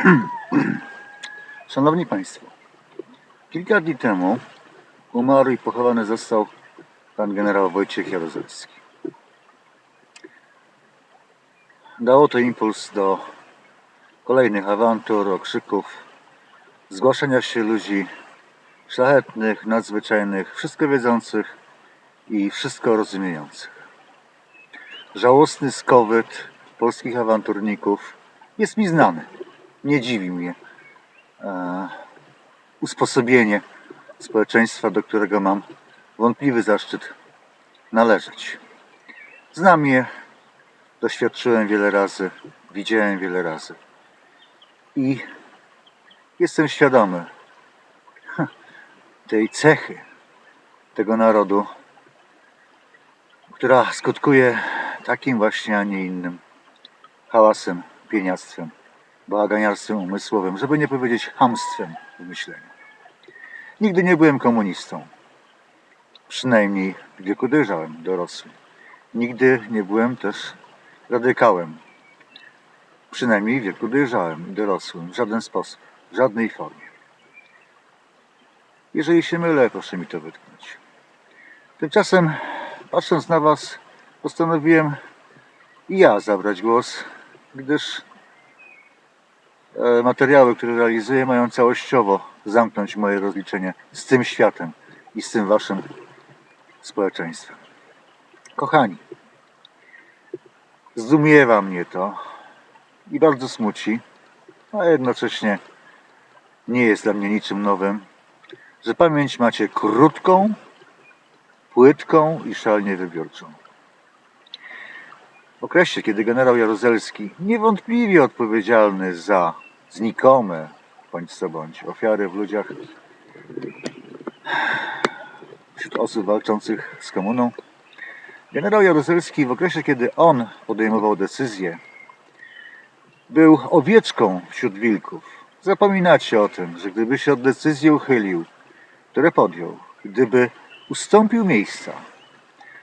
Szanowni Państwo, kilka dni temu umarł i pochowany został pan generał Wojciech Jaruzelski. Dało to impuls do kolejnych awantur, okrzyków, zgłaszania się ludzi szlachetnych, nadzwyczajnych, wszystko wiedzących i wszystko rozumiejących. Żałosny skowyt polskich awanturników jest mi znany. Nie dziwi mnie e, usposobienie społeczeństwa, do którego mam wątpliwy zaszczyt należeć. Znam je, doświadczyłem wiele razy, widziałem wiele razy i jestem świadomy tej cechy tego narodu, która skutkuje takim właśnie, a nie innym hałasem, pieniactwem, bałaganiarstwem umysłowym, żeby nie powiedzieć hamstwem w myśleniu. Nigdy nie byłem komunistą. Przynajmniej w wieku dojrzałym, dorosłym. Nigdy nie byłem też radykałem. Przynajmniej w wieku dojrzałym i dorosłym. W żaden sposób. W żadnej formie. Jeżeli się mylę, proszę mi to wytknąć. Tymczasem, patrząc na Was, postanowiłem i ja zabrać głos, gdyż materiały, które realizuję, mają całościowo zamknąć moje rozliczenie z tym światem i z tym Waszym społeczeństwem. Kochani, zdumiewa mnie to i bardzo smuci, a jednocześnie nie jest dla mnie niczym nowym, że pamięć macie krótką, płytką i szalnie wybiórczą. Okresie, kiedy generał Jaruzelski, niewątpliwie odpowiedzialny za znikome, bądź co bądź, ofiary w ludziach, wśród osób walczących z komuną, generał Jaruzelski w okresie, kiedy on podejmował decyzje, był owieczką wśród wilków. Zapominacie o tym, że gdyby się od decyzji uchylił, które podjął, gdyby ustąpił miejsca,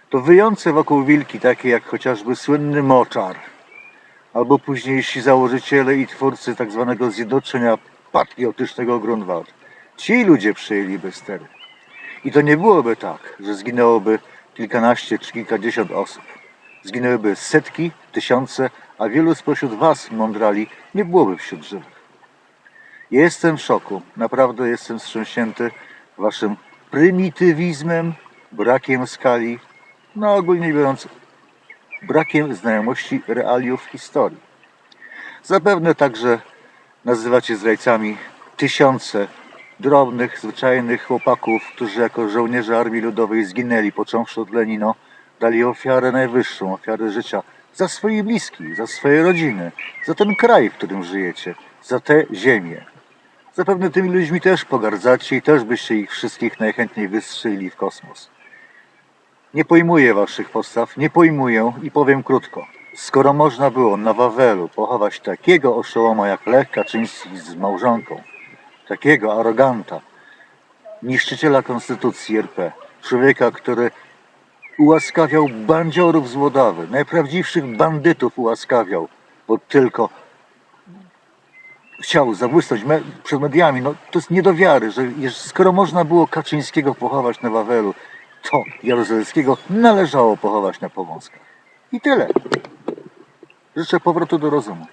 to wyjące wokół wilki, takie jak chociażby słynny moczar, albo późniejsi założyciele i twórcy tak zwanego zjednoczenia patriotycznego Grunwald, ci ludzie przejęliby stery. I to nie byłoby tak, że zginęłoby kilkanaście czy kilkadziesiąt osób. Zginęłyby setki, tysiące, a wielu spośród was, mądrali, nie byłoby wśród żywych. Jestem w szoku, naprawdę jestem wstrząśnięty waszym prymitywizmem, brakiem skali, no ogólnie biorąc, brakiem znajomości realiów historii. Zapewne także nazywacie zdrajcami tysiące drobnych, zwyczajnych chłopaków, którzy jako żołnierze Armii Ludowej zginęli, począwszy od Lenino, dali ofiarę najwyższą, ofiarę życia za swoich bliskich, za swoje rodziny, za ten kraj, w którym żyjecie, za tę ziemię. Zapewne tymi ludźmi też pogardzacie i też byście ich wszystkich najchętniej wystrzelili w kosmos. Nie pojmuję waszych postaw, nie pojmuję i powiem krótko. Skoro można było na Wawelu pochować takiego oszołoma jak Lech Kaczyński z małżonką, takiego aroganta, niszczyciela konstytucji RP, człowieka, który ułaskawiał bandziorów z Łodawy, najprawdziwszych bandytów ułaskawiał, bo tylko chciał zabłysnąć me- przed mediami. No, to jest nie do wiary, że skoro można było Kaczyńskiego pochować na Wawelu, to Jaruzelskiego należało pochować na Powązkach. I tyle. Życzę powrotu do rozumu.